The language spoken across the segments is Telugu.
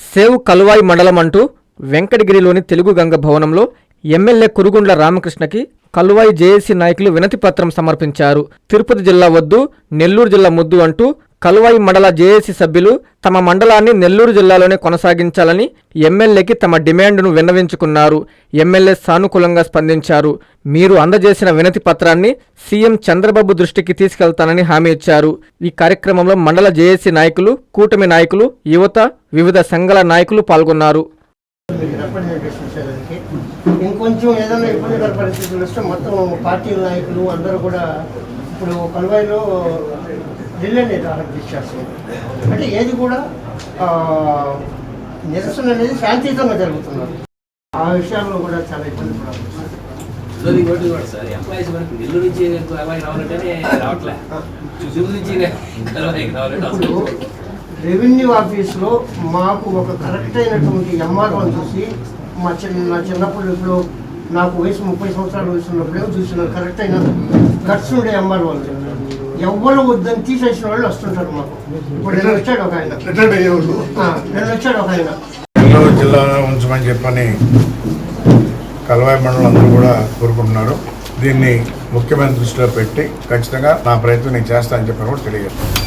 సేవ్ కలువాయి మండలం అంటూ వెంకటగిరిలోని తెలుగు గంగ భవనంలో ఎమ్మెల్యే కురుగుండ్ల రామకృష్ణకి కలువాయి జేఏసీ నాయకులు వినతి పత్రం సమర్పించారు. తిరుపతి జిల్లా వద్దు నెల్లూరు జిల్లా ముద్దు అంటూ కలువాయి మండల జేఏసీ సభ్యులు తమ మండలాన్ని నెల్లూరు జిల్లాలోనే కొనసాగించాలని ఎమ్మెల్యేకి తమ డిమాండ్ను విన్నవించుకున్నారు. ఎమ్మెల్యే సానుకూలంగా స్పందించారు. మీరు అందజేసిన వినతి పత్రాన్ని సీఎం చంద్రబాబు దృష్టికి తీసుకెళ్తానని హామీ ఇచ్చారు. ఈ కార్యక్రమంలో మండల జేఏసీ నాయకులు కూటమి నాయకులు యువత వివిధ సంఘాల నాయకులు పాల్గొన్నారు. ఇంకొంచెం ఏదైనా ఇబ్బందికర పరిస్థితులు వస్తే మొత్తం పార్టీ నాయకులు అందరూ కూడా ఇప్పుడు కలువైలో ఢిల్లీ ఆర్గనైజ్ చేస్తున్నారు అంటే ఏది కూడా నిరసన అనేది శాంతియుతంగా జరుగుతున్నారు ఆ విషయాల్లో కూడా చాలా ఇబ్బంది పడాలి నెల్లూరు ఇంకోటి కూడా సార్ ఎంప్లాయీస్ మనకి నెల్లూరు నుంచి అలాగే రావాలంటేనే రావట్లే. చిత్తూరు నుంచి కలవరికి రావాలంటే ఇప్పుడు అసలు రెవెన్యూ ఆఫీస్లో మాకు ఒక కరెక్ట్ అయినటువంటి ఎంఆర్ఓని చూసి మా చిన్న చిన్నప్పుడు ఇప్పుడు నాకు వయసు ముప్పై సంవత్సరాల వయసు ఉన్నప్పుడే చూసిన కరెక్ట్ అయిన గట్స్ ఉండే ఎంఆర్ఓ ఎవ్వరు వద్దని తీసేసిన వాళ్ళు వస్తుంటారు మాకు. ఇప్పుడు నేను వచ్చాడు ఒక ఆయన. రిటైర్డ్ అయ్యేవాళ్ళు ఆ, నేను వచ్చాడు ఒక ఆయన. నెల్లూరు జిల్లాలో ఉంచమని చెప్పని కలవాయి మండలం అందరూ కూడా కోరుకుంటున్నారు. దీన్ని ముఖ్యమైన దృష్టిలో పెట్టి ఖచ్చితంగా నా ప్రయత్నం నేను చేస్తానని చెప్పని కూడా తెలియజేస్తాను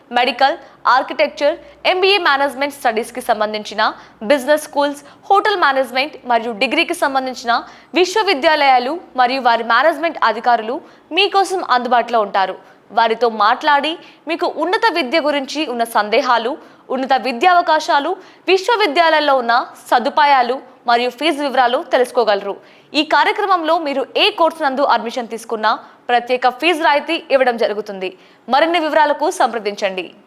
medical architecture MBA management స్టడీస్కి సంబంధించిన బిజినెస్ స్కూల్స్ హోటల్ మేనేజ్మెంట్ మరియు డిగ్రీకి సంబంధించిన విశ్వవిద్యాలయాలు మరియు వారి మేనేజ్మెంట్ అధికారులు మీకోసం అందుబాటులో ఉంటారు. వారితో మాట్లాడి మీకు ఉన్నత విద్య గురించి ఉన్న సందేహాలు ఉన్నత విద్యా అవకాశాలు విశ్వవిద్యాలయాల్లో ఉన్న సదుపాయాలు మరియు ఫీజు వివరాలు తెలుసుకోగలరు. ఈ కార్యక్రమంలో మీరు ఏ కోర్సు నందు అడ్మిషన్ తీసుకున్నా ప్రత్యేక ఫీజు రాయితీ ఇవ్వడం జరుగుతుంది. మరిన్ని వివరాలకు సంప్రదించండి.